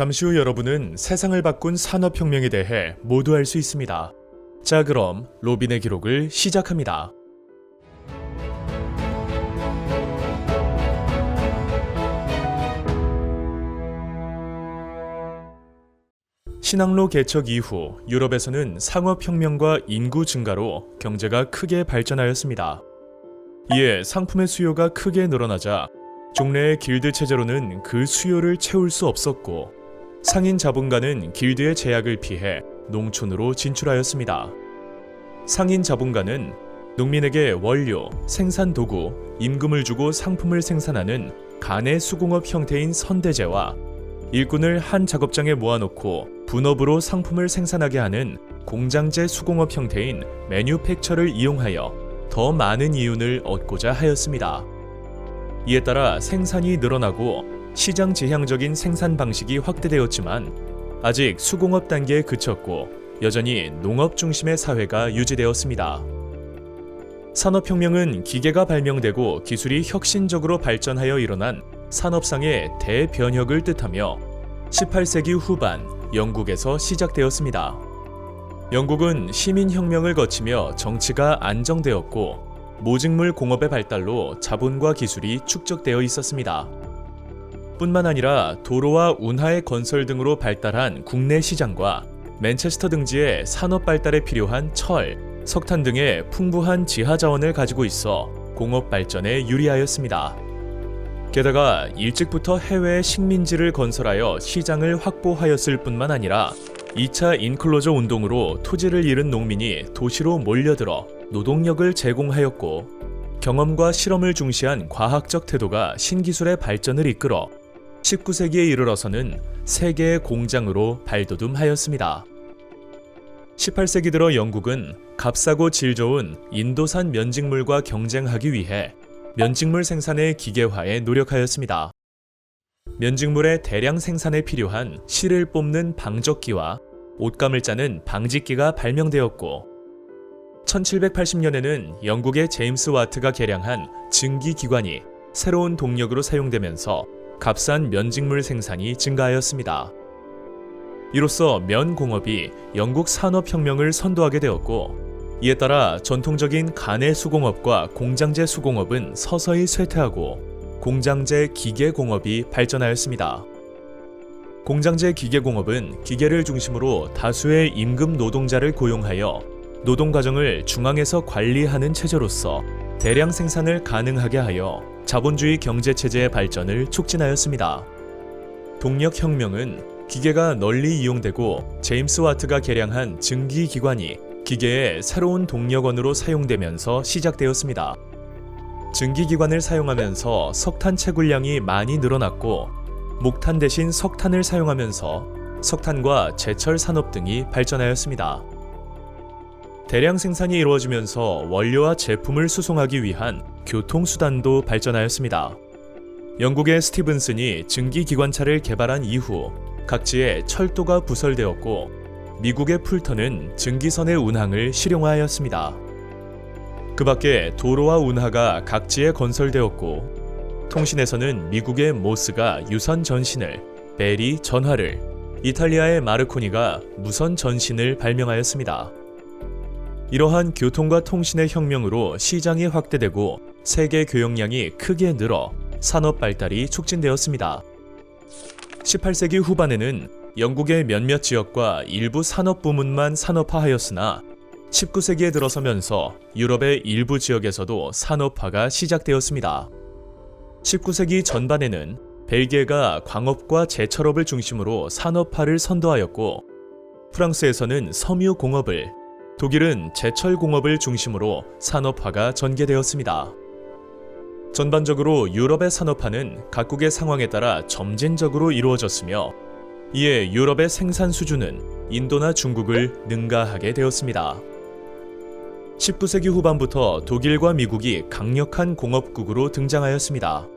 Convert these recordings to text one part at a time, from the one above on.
잠시 후 여러분은 세상을 바꾼 산업혁명에 대해 모두 알 수 있습니다. 자, 그럼 로빈의 기록을 시작합니다. 신항로 개척 이후 유럽에서는 상업혁명과 인구 증가로 경제가 크게 발전하였습니다. 이에 상품의 수요가 크게 늘어나자 종래의 길드 체제로는 그 수요를 채울 수 없었고 상인 자본가는 길드의 제약을 피해 농촌으로 진출하였습니다. 상인 자본가는 농민에게 원료, 생산 도구, 임금을 주고 상품을 생산하는 간의 수공업 형태인 선대제와 일꾼을 한 작업장에 모아놓고 분업으로 상품을 생산하게 하는 공장제 수공업 형태인 매뉴팩처를 이용하여 더 많은 이윤을 얻고자 하였습니다. 이에 따라 생산이 늘어나고 시장 지향적인 생산 방식이 확대되었지만 아직 수공업 단계에 그쳤고 여전히 농업 중심의 사회가 유지되었습니다. 산업혁명은 기계가 발명되고 기술이 혁신적으로 발전하여 일어난 산업상의 대변혁을 뜻하며 18세기 후반 영국에서 시작되었습니다. 영국은 시민혁명을 거치며 정치가 안정되었고 모직물 공업의 발달로 자본과 기술이 축적되어 있었습니다. 뿐만 아니라 도로와 운하의 건설 등으로 발달한 국내 시장과 맨체스터 등지의 산업 발달에 필요한 철, 석탄 등의 풍부한 지하 자원을 가지고 있어 공업 발전에 유리하였습니다. 게다가 일찍부터 해외 식민지를 건설하여 시장을 확보하였을 뿐만 아니라 2차 인클로저 운동으로 토지를 잃은 농민이 도시로 몰려들어 노동력을 제공하였고 경험과 실험을 중시한 과학적 태도가 신기술의 발전을 이끌어 19세기에 이르러서는 세계의 공장으로 발돋움하였습니다. 18세기 들어 영국은 값싸고 질 좋은 인도산 면직물과 경쟁하기 위해 면직물 생산의 기계화에 노력하였습니다. 면직물의 대량 생산에 필요한 실을 뽑는 방적기와 옷감을 짜는 방직기가 발명되었고 1780년에는 영국의 제임스 와트가 개량한 증기기관이 새로운 동력으로 사용되면서 값싼 면직물 생산이 증가하였습니다. 이로써 면 공업이 영국 산업혁명을 선도하게 되었고 이에 따라 전통적인 간의 수공업과 공장제 수공업은 서서히 쇠퇴하고 공장제 기계 공업이 발전하였습니다. 공장제 기계 공업은 기계를 중심으로 다수의 임금 노동자를 고용하여 노동 과정을 중앙에서 관리하는 체제로서 대량 생산을 가능하게 하여 자본주의 경제 체제의 발전을 촉진하였습니다. 동력 혁명은 기계가 널리 이용되고 제임스 와트가 개량한 증기 기관이 기계의 새로운 동력원으로 사용되면서 시작되었습니다. 증기 기관을 사용하면서 석탄 채굴량이 많이 늘어났고 목탄 대신 석탄을 사용하면서 석탄과 제철 산업 등이 발전하였습니다. 대량 생산이 이루어지면서 원료와 제품을 수송하기 위한 교통수단도 발전하였습니다. 영국의 스티븐슨이 증기기관차를 개발한 이후 각지에 철도가 부설되었고 미국의 풀턴은 증기선의 운항을 실용화하였습니다. 그 밖에 도로와 운하가 각지에 건설되었고 통신에서는 미국의 모스가 유선 전신을, 벨이 전화를, 이탈리아의 마르코니가 무선 전신을 발명하였습니다. 이러한 교통과 통신의 혁명으로 시장이 확대되고 세계 교역량이 크게 늘어 산업 발달이 촉진되었습니다. 18세기 후반에는 영국의 몇몇 지역과 일부 산업 부문만 산업화하였으나 19세기에 들어서면서 유럽의 일부 지역에서도 산업화가 시작되었습니다. 19세기 전반에는 벨기에가 광업과 제철업을 중심으로 산업화를 선도하였고 프랑스에서는 섬유 공업을 독일은 제철 공업을 중심으로 산업화가 전개되었습니다. 전반적으로 유럽의 산업화는 각국의 상황에 따라 점진적으로 이루어졌으며 이에 유럽의 생산 수준은 인도나 중국을 능가하게 되었습니다. 19세기 후반부터 독일과 미국이 강력한 공업국으로 등장하였습니다.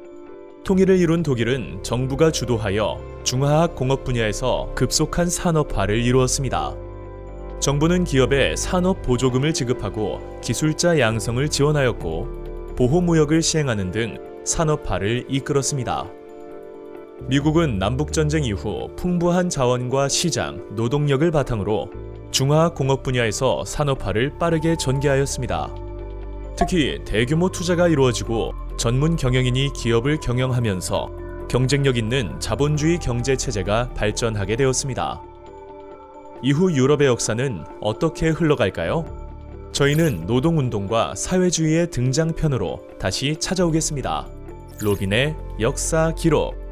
통일을 이룬 독일은 정부가 주도하여 중화학 공업 분야에서 급속한 산업화를 이루었습니다. 정부는 기업에 산업 보조금을 지급하고 기술자 양성을 지원하였고 보호무역을 시행하는 등 산업화를 이끌었습니다. 미국은 남북전쟁 이후 풍부한 자원과 시장, 노동력을 바탕으로 중화공업 분야에서 산업화를 빠르게 전개하였습니다. 특히 대규모 투자가 이루어지고 전문 경영인이 기업을 경영하면서 경쟁력 있는 자본주의 경제 체제가 발전하게 되었습니다. 이후 유럽의 역사는 어떻게 흘러갈까요? 저희는 노동운동과 사회주의의 등장편으로 다시 찾아오겠습니다. 로빈의 역사 기록